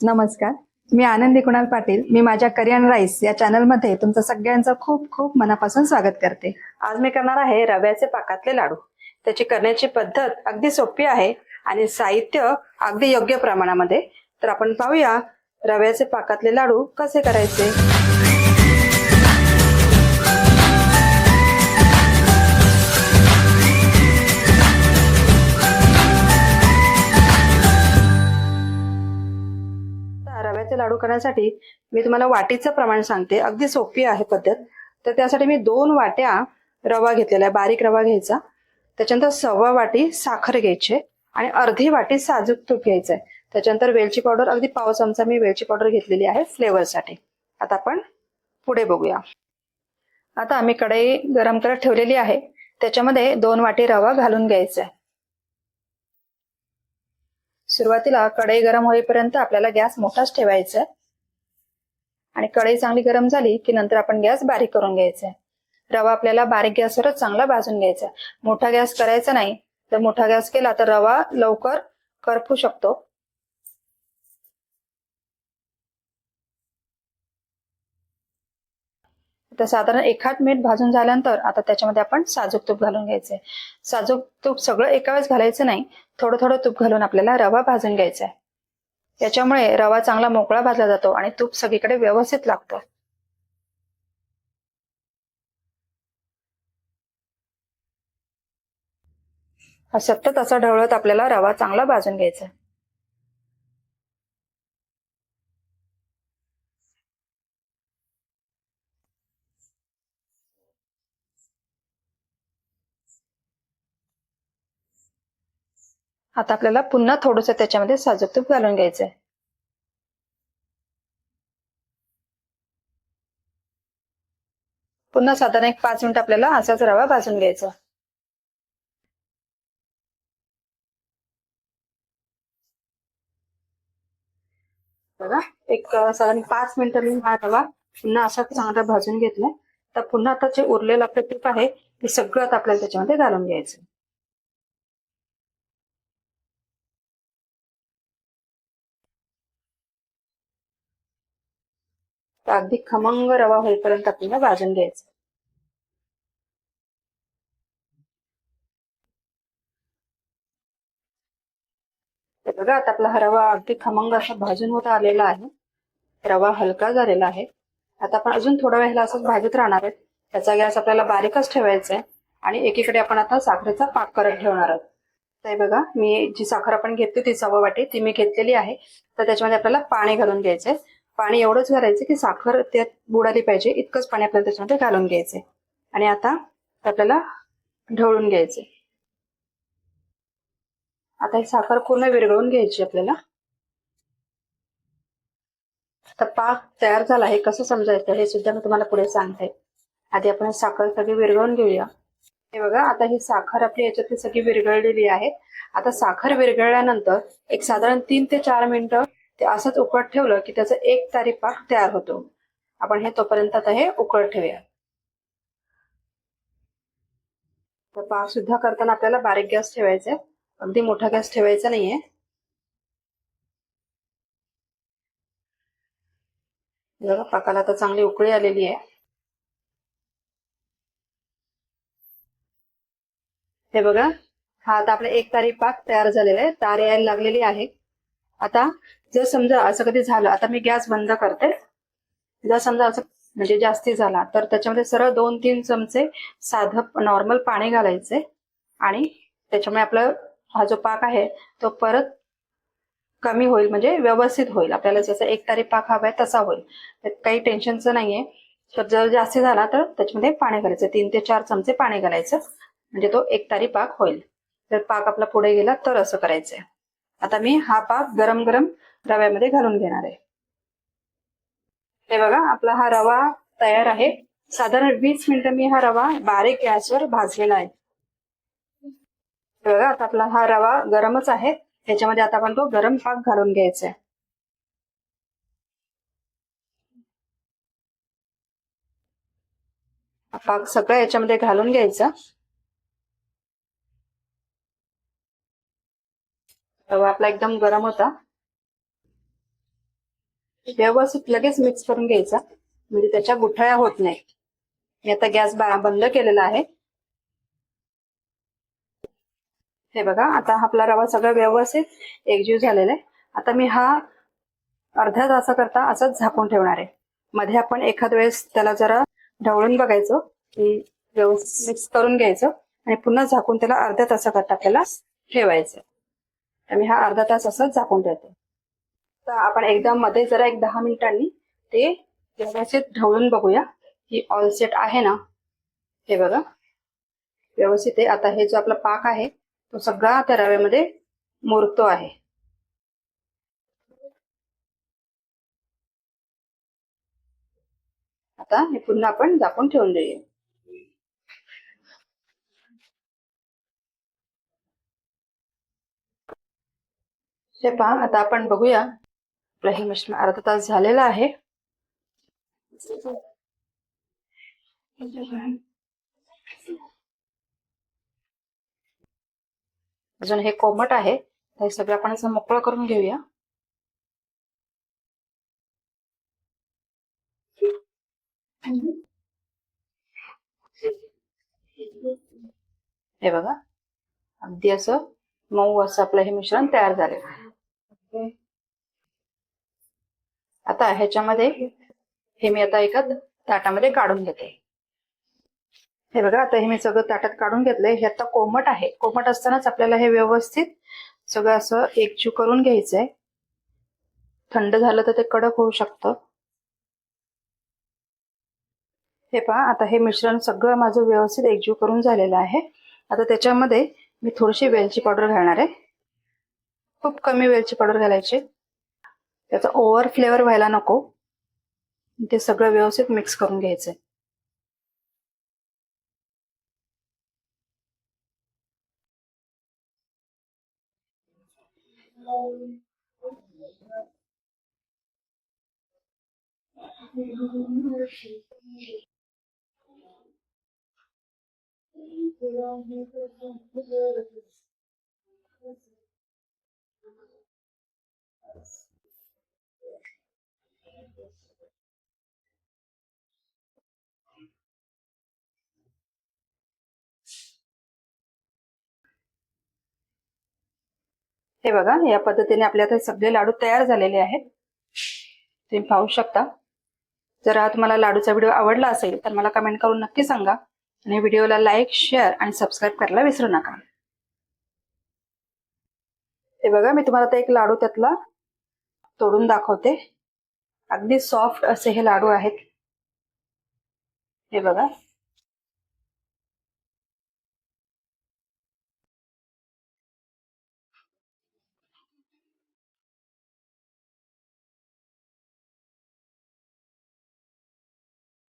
नमस्कार. मी आनंदी कुणाल पाटील. मी माझ्या करियन राईस या चॅनलमध्ये तुमचं सगळ्यांचं खूप खूप मनापासून स्वागत करते. आज मी करणार आहे रव्याचे पाकातले लाडू. त्याची करण्याची पद्धत अगदी सोपी आहे आणि साहित्य अगदी योग्य प्रमाणामध्ये. तर आपण पाहूया रव्याचे पाकातले लाडू कसे करायचे? लाडू करण्यासाठी मी तुम्हाला वाटीचं प्रमाण सांगते. अगदी सोपी आहे पद्धत. तर त्यासाठी मी दोन वाट्या रवा घेतलेला आहे बारीक रवा घ्यायचा. त्याच्यानंतर सव्वा वाटी साखर घ्यायची आणि अर्धी वाटी साजूक तूप घ्यायचं आहे. त्याच्यानंतर वेलची पावडर अगदी पाव चमचा मी वेलची पावडर घेतलेली आहे फ्लेवरसाठी. आता आपण पुढे बघूया. आता आम्ही कढई गरम करत ठेवलेली आहे. त्याच्यामध्ये दोन वाटी रवा घालून घ्यायचा आहे. सुरुवातीला कढई गरम होईपर्यंत आपल्याला गॅस मोठाच ठेवायचा आहे. आणि कढई चांगली गरम झाली की नंतर आपण गॅस बारीक करून घ्यायचा आहे. रवा आपल्याला बारीक गॅसवरच चांगला भाजून घ्यायचा मोठा गॅस करायचा नाही. तर मोठा गॅस केला तर रवा लवकर करपू शकतो. तर साधारण एखाद मिनिट भाजून झाल्यानंतर आता त्याच्यामध्ये आपण साजूक तूप घालून घ्यायचंय साजूक तूप सगळं एका वेळेस घालायचं नाही. थोडं थोडं तूप घालून आपल्याला रवा भाजून घ्यायचा आहे. याच्यामुळे रवा चांगला मोकळा भाजला जातो आणि तूप सगळीकडे व्यवस्थित लागतं. हा सतत असा ढवळत आपल्याला रवा चांगला भाजून घ्यायचा आता आपल्याला पुन्हा थोडंसं त्याच्यामध्ये साजूक तूप घालून घ्यायचंय. पुन्हा साधारण एक पाच मिनिट आपल्याला असाच रवा भाजून घ्यायचा. बघा एक साधारण पाच मिनिटं मी हा रवा पुन्हा असा चांगला भाजून घेतलाय. तर पुन्हा आता जे उरलेलं आपलं तूप आहे ते सगळं आपल्याला त्याच्यामध्ये घालून घ्यायचं तर अगदी खमंग रवा होईपर्यंत आपल्याला भाजून घ्यायचं. तर बघा आता आपला हा रवा अगदी खमंग असा भाजून होता आलेला आहे. रवा हलका झालेला आहे. आता आपण अजून थोडा वेळेला असंच भाजत राहणार आहे. त्याचा गॅस आपल्याला बारीकच ठेवायचा आहे आणि एकीकडे आपण आता साखरेचा पाक करत ठेवणार आहोत. तर बघा मी जी साखर आपण घेतली ती सव्वा वाटी ती मी घेतलेली आहे. तर त्याच्यामध्ये आपल्याला पाणी घालून घ्यायचंय. पाणी एवढंच घालायचं की साखर त्यात बुडाली पाहिजे इतकंच पाणी आपल्याला त्याच्यामध्ये घालून घ्यायचंय आणि आता आपल्याला ढवळून घ्यायचे आता ही साखर पूर्ण विरघळून घ्यायची आपल्याला. आता पाक तयार झाला आहे कसं समजायचं हे सुद्धा मी तुम्हाला पुढे सांगते. आधी आपण साखर सगळी विरघळून घेऊया. हे बघा आता ही साखर आपली याच्यातली सगळी विरघळलेली आहे. आता साखर विरघळल्यानंतर एक साधारण तीन ते चार मिनिटं ते असंच उकळत ठेवलं की त्याचा एक तारी पाक तयार होतो. आपण हे तोपर्यंत आता हे उकळत ठेवूया. तर पाक सुद्धा करताना आपल्याला बारीक गॅस ठेवायचा आहे अगदी मोठा गॅस ठेवायचा नाहीये. बघा पाकाला आता चांगली उकळी आलेली आहे. हे बघा हा आता आपला एक तारी पाक तयार झालेला आहे. तार यायला लागलेली आहे. आता जर समजा असं कधी झालं आता मी गॅस बंद करते. जर समजा असं म्हणजे जास्ती झाला तर त्याच्यामध्ये सरळ दोन तीन चमचे साधं नॉर्मल पाणी घालायचे आणि त्याच्यामुळे आपलं हा जो पाक आहे तो परत कमी होईल म्हणजे व्यवस्थित होईल. आपल्याला जसं एक तारी पाक हवा आहे तसा होईल. काही टेन्शनचं नाहीये. तर जर जास्ती झाला तर त्याच्यामध्ये पाणी घालायचं. तीन ते चार चमचे पाणी घालायचं. म्हणजे तो एक तारी पाक होईल. जर पाक आपला पुढे गेला तर असं करायचंय. आता मी हा पाक गरम गरम रव्यामध्ये घालून घेणार आहे. हे बघा आपला हा रवा तयार आहे. साधारण वीस मिनिटं मी हा रवा बारीक गॅसवर भाजलेला आहे. हे बघा आता आपला हा रवा गरमच आहे. त्याच्यामध्ये आता आपण तो गरम पाक घालून घ्यायचा आहे. हा पाक सगळं याच्यामध्ये घालून घ्यायचा. तवा आपला एकदम गरम होता. व्यवस्थित लगेच मिक्स करून घ्यायचा. म्हणजे त्याच्या गुठळ्या होत नाही मी आता गॅस बंद केलेला आहे. हे बघा आता आपला रवा सगळा व्यवस्थित एकजीव झालेला आहे. आता मी हा अर्ध्या तासाकरता असंच झाकून ठेवणार आहे. मध्ये आपण एखाद वेळेस त्याला जरा ढवळून बघायचं. व्यवस्थित मिक्स करून घ्यायचं. आणि पुन्हा झाकून त्याला अर्ध्या तासाकरता आपल्याला ठेवायचं. मी हा अर्धा तास असंच झाकून ठेवते. तर आपण एकदम मध्ये जरा एक दहा मिनिटांनी ते व्यवस्थित ढवळून बघूया. ही ऑल सेट आहे ना? हे बघा. व्यवस्थित आहे. आता हे जो आपला पाक आहे तो सगळा त्या रव्यामध्ये मुरतो आहे. आता हे पुन्हा आपण झाकून ठेवून देऊया. हे पहा आता आपण बघूया. आपलं हे मिश्रण अर्धा तास झालेला आहे. अजून हे कोमट आहे. हे सगळं आपण असं मोकळं करून घेऊया. हे बघा अगदी असं मऊ असं आपलं हे मिश्रण तयार झालेलं आहे. आता ह्याच्यामध्ये हे मी आता एका ताटामध्ये काढून घेते. हे बघा आता हे मी सगळं ताटात काढून घेतलंय. हे आता कोमट आहे. कोमट असतानाच आपल्याला हे व्यवस्थित सगळं असं एकजू करून घ्यायचंय. थंड झालं तर ते कडक होऊ शकतं. हे पहा आता हे मिश्रण सगळं माझं व्यवस्थित एकजू करून झालेलं आहे. आता त्याच्यामध्ये मी थोडीशी वेलची पावडर घालणार आहे. खूप कमी वेलची पावडर घालायची. त्याचा ओव्हर फ्लेवर व्हायला नको. ते सगळं व्यवस्थित मिक्स करून घ्यायचंय. हे बघा या पद्धतीने आपले आता सगळे लाडू तयार झालेले आहेत. तुम्ही पाहू शकता. जर हा तुम्हाला लाडूचा व्हिडिओ आवडला असेल तर मला कमेंट करून नक्की सांगा. आणि व्हिडिओला लाईक शेअर आणि सबस्क्राईब करायला विसरू नका. हे बघा मी तुम्हाला आता एक लाडू त्यातला तोडून दाखवते. अगदी सॉफ्ट असे हे लाडू आहेत. हे बघा.